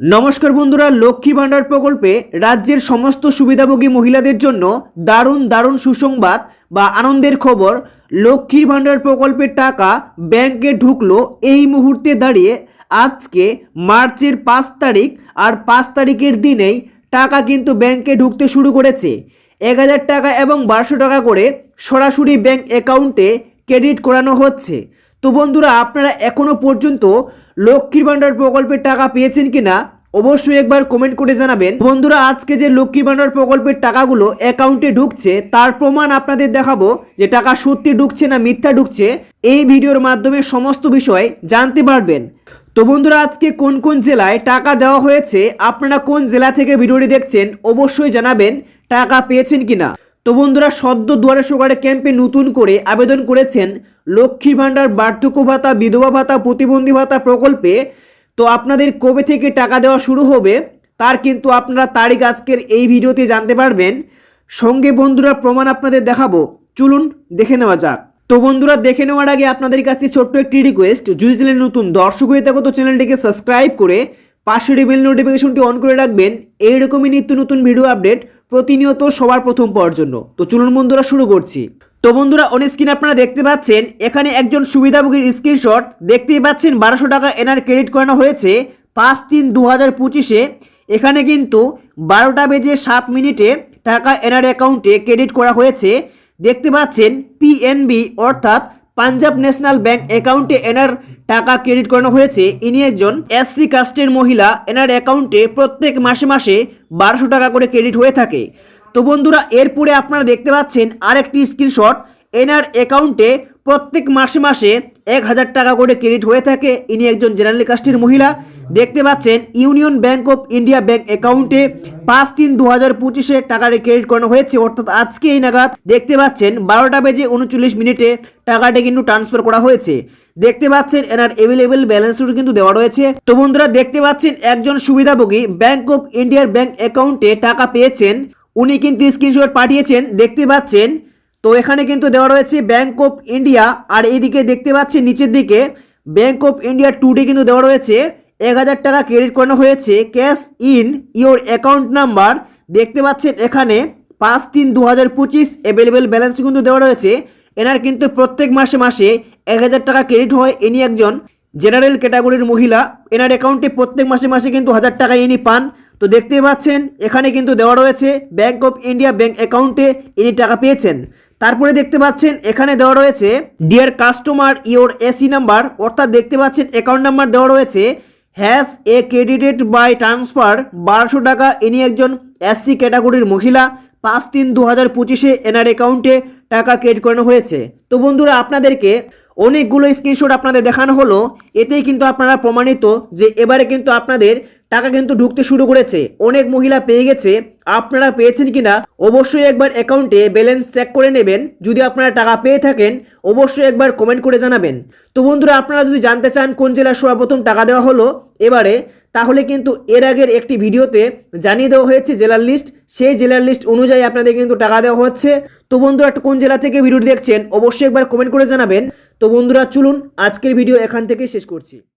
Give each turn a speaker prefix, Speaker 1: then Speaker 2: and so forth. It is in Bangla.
Speaker 1: নমস্কার বন্ধুরা, লক্ষ্মী ভাণ্ডার প্রকল্পে রাজ্যের সমস্ত সুবিধাভোগী মহিলাদের জন্য দারুণ দারুণ সুসংবাদ বা আনন্দের খবর। লক্ষ্মীর ভাণ্ডার প্রকল্পের টাকা ব্যাংকে ঢুকলো এই মুহূর্তে দাঁড়িয়ে। আজকে মার্চের পাঁচ তারিখ আর পাঁচ তারিখের দিনেই টাকা কিন্তু ব্যাংকে ঢুকতে শুরু করেছে। এক হাজার টাকা এবং বারোশো টাকা করে সরাসরি ব্যাংক অ্যাকাউন্টে ক্রেডিট করানো হচ্ছে। তো বন্ধুরা, আপনারা এখনও পর্যন্ত লক্ষ্মীর ভাণ্ডার প্রকল্পের টাকা পেয়েছেন কিনা অবশ্যই একবার কমেন্ট করে জানাবেন। বন্ধুরা, আজকে যে লক্ষ্মী ভাণ্ডার প্রকল্পের টাকাগুলো অ্যাকাউন্টে ঢুকছে, তার প্রমাণ আপনাদের দেখাবো যে টাকা সত্যি ঢুকছে না মিথ্যা ঢুকছে। এই ভিডিওর মাধ্যমে সমস্ত বিষয় জানতে পারবেন। তো বন্ধুরা, আজকে কোন কোন জেলায় টাকা দেওয়া হয়েছে, আপনারা কোন জেলা থেকে ভিডিওটি দেখছেন, অবশ্যই জানাবেন টাকা পেয়েছেন কিনা। তো বন্ধুরা সদ্য দুয়ারে সরকারে ক্যাম্পে নতুন করে আবেদন করেছেন লক্ষ্মী ভাণ্ডার, বার্ধক্য ভাতা, বিধবা ভাতা, প্রতিবন্ধী ভাতা প্রকল্পে। তো আপনাদের কবে থেকে টাকা দেওয়া শুরু হবে, তার কিন্তু আপনারা তারিখ আজকের এই ভিডিওতে জানতে পারবেন। সঙ্গে বন্ধুরা প্রমাণ আপনাদের দেখাবো, চলুন দেখে নেওয়া যাক। তো বন্ধুরা দেখে নেওয়ার আগে আপনাদের কাছে ছোট্ট একটি রিকোয়েস্ট যদি চ্যানেল নতুন দর্শক হয়ে থাকো, তো চ্যানেলটিকে সাবস্ক্রাইব করে পাশে বেল নোটিফিকেশনটি অন করে রাখবেন, এইরকমই নিত্য নতুন ভিডিও আপডেট প্রতিনিয়ত সবার প্রথম পাওয়ার জন্য। তো চলুন বন্ধুরা, শুরু করছি। তো বন্ধুরা অন স্ক্রিন আপনারা দেখতে পাচ্ছেন, এখানে একজন সুবিধাভোগীর স্ক্রিনশট দেখতেই পাচ্ছেন, বারোশো টাকা এনার ক্রেডিট করানো হয়েছে পাঁচ তিন দু হাজার পঁচিশে। এখানে কিন্তু বারোটা বেজে সাত মিনিটে টাকা এনার অ্যাকাউন্টে ক্রেডিট করা হয়েছে। দেখতে পাচ্ছেন পিএনবি অর্থাৎ পাঞ্জাব ন্যাশনাল ব্যাংক অ্যাকাউন্টে এনার টাকা ক্রেডিট করানো হয়েছে। ইনি একজন এসসি কাস্টের মহিলা। এনার অ্যাকাউন্টে প্রত্যেক মাসে মাসে বারোশো টাকা করে ক্রেডিট হয়ে থাকে। তো বন্ধুরা, এরপরে আপনারা দেখতে পাচ্ছেন আরেকটি স্ক্রিনশট। এনার অ্যাকাউন্টে প্রত্যেক মাসে মাসে এক হাজার টাকা করে ক্রেডিট হয়ে থাকে। ইনি একজন জেনারেল কাস্টের মহিলা। দেখতে পাচ্ছেন, Union Bank of India bank অ্যাকাউন্টে পাঁচ তিন দু হাজার পঁচিশে টাকাটি ক্রেডিট করানো হয়েছে। অর্থাৎ আজকে এই নাগাদ দেখতে পাচ্ছেন, বারোটা বেজে উনচল্লিশ মিনিটে টাকাটি কিন্তু ট্রান্সফার করা হয়েছে। দেখতে পাচ্ছেন, এনার অ্যাভেলেবেল ব্যালেন্সও কিন্তু দেওয়া রয়েছে। তো বন্ধুরা, দেখতে পাচ্ছেন, একজন সুবিধাভোগী ব্যাংক অফ ইন্ডিয়ার ব্যাংক অ্যাকাউন্টে টাকা পেয়েছেন। উনি কিন্তু স্ক্রিনশট পাঠিয়েছেন, দেখতে পাচ্ছেন। তো এখানে কিন্তু দেওয়া রয়েছে, ব্যাংক অফ ইন্ডিয়া। আর এইদিকে দেখতে পাচ্ছেন, নিচের দিকে ব্যাংক অফ ইন্ডিয়া টুডে কিন্তু দেওয়া রয়েছে। এক হাজার টাকা ক্রেডিট করানো হয়েছে। Cash in your account number দেখতে পাচ্ছেন এখানে পাঁচ তিন দু হাজার পঁচিশ অ্যাভেলেবেল ব্যালেন্স কিন্তু দেওয়া রয়েছে। এনার কিন্তু প্রত্যেক মাসে মাসে এক হাজার টাকা ক্রেডিট হয়। ইনি একজন জেনারেল ক্যাটাগরির মহিলা। এনার অ্যাকাউন্টে প্রত্যেক মাসে মাসে কিন্তু হাজার টাকা ইনি পান। তো দেখতেই পাচ্ছেন, এখানে কিন্তু দেওয়া রয়েছে ব্যাংক অফ ইন্ডিয়া ব্যাংক অ্যাকাউন্টে ইনি টাকা পেয়েছেন। তারপরে দেখতে পাচ্ছেন, এখানে দেওয়া রয়েছে dear customer your AC number অর্থাৎ দেখতে পাচ্ছেন অ্যাকাউন্ট নাম্বার দেওয়া রয়েছে has a credited by transfer বারোশো টাকা। ইনি একজন এসসি ক্যাটাগরির মহিলা। পাঁচ তিন দু হাজার পঁচিশে এনার অ্যাকাউন্টে টাকা ক্রেডিট করানো হয়েছে। তো বন্ধুরা, আপনাদেরকে অনেকগুলো স্ক্রিনশট আপনাদের দেখানো হলো। এতেই কিন্তু আপনারা প্রমাণিত যে এবারে কিন্তু আপনাদের টাকা কিন্তু ঢুকতে শুরু করেছে। অনেক মহিলা পেয়ে গেছে। আপনারা পেয়েছেন কিনা অবশ্যই একবার অ্যাকাউন্টে ব্যালেন্স চেক করে নেবেন। যদি আপনারা টাকা পেয়ে থাকেন, অবশ্যই একবার কমেন্ট করে জানাবেন। তো বন্ধুরা, আপনারা যদি জানতে চান কোন জেলার সর্বপ্রথম টাকা দেওয়া হলো এবারে, তাহলে কিন্তু এর আগের একটি ভিডিওতে জানিয়ে দেওয়া হয়েছে জেলার লিস্ট সেই জেলার লিস্ট অনুযায়ী আপনাদের কিন্তু টাকা দেওয়া হচ্ছে। তো বন্ধুরা কোন জেলা থেকে ভিডিওটি দেখছেন, অবশ্যই একবার কমেন্ট করে জানাবেন। তো বন্ধুরা, চলুন আজকের ভিডিও এখান থেকে শেষ করছি।